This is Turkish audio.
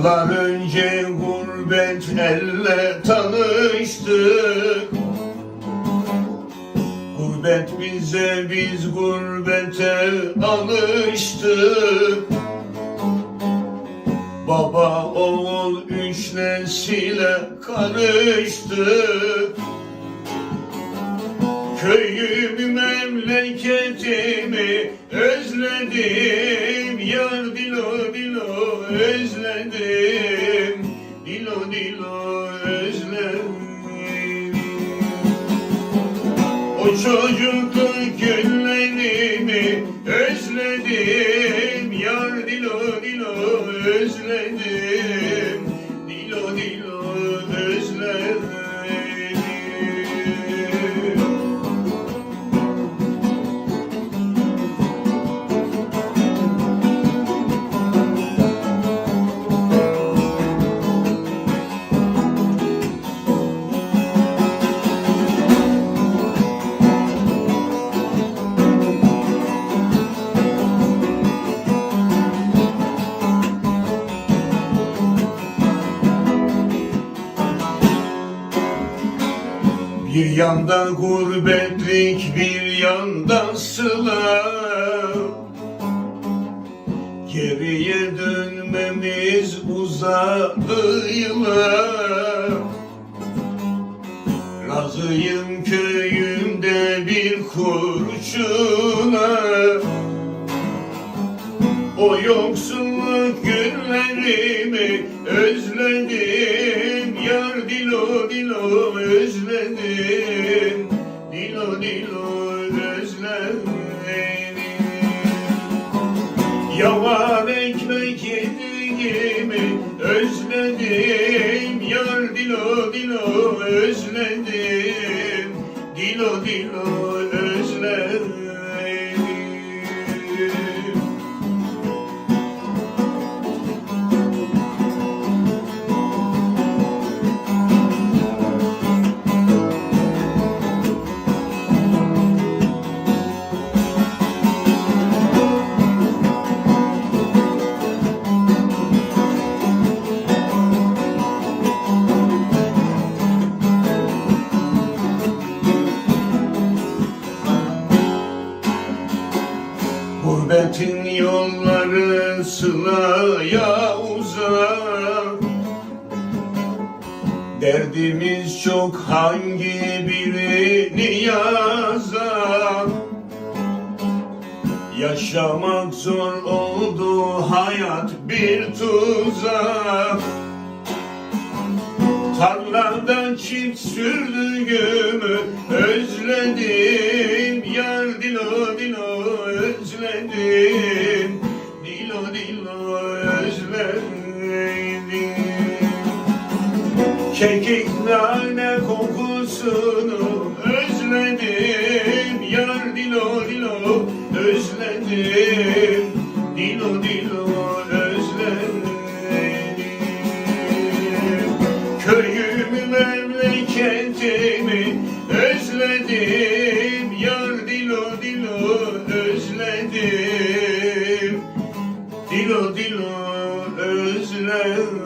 Yıllar önce gurbet elle tanıştık Gurbet bize biz gurbete alıştık. Baba oğul üç nesile karıştık Köyümü memleketimi özledim özledim Dilo dilo özledim. O çocukluk günlerimi Bir yanda gurbetlik bir yanda sıla. Geriye dönmemiz uzadı yıllar Razıyım köyümde bir kurşuna. O yoksulluk günlerimi dilo dilo özledim. Dilo dilo özledim. Yavan ekmek yediğimi özledim. Yar dilo dilo özledim. Dilo dilo Gurbetin yolları sılaya uzak. Derdimiz çok hangi birini yazar Yaşamak zor oldu hayat bir tuzak. Tarlada çift sürdüğümü özledim özledim Dilo dilo özledim. Kekik nane kokusunu özledim. Yar dilo dilo özledim. Dilo dilo özledim. Köyümü memleketimi özledim dilo dilo özledim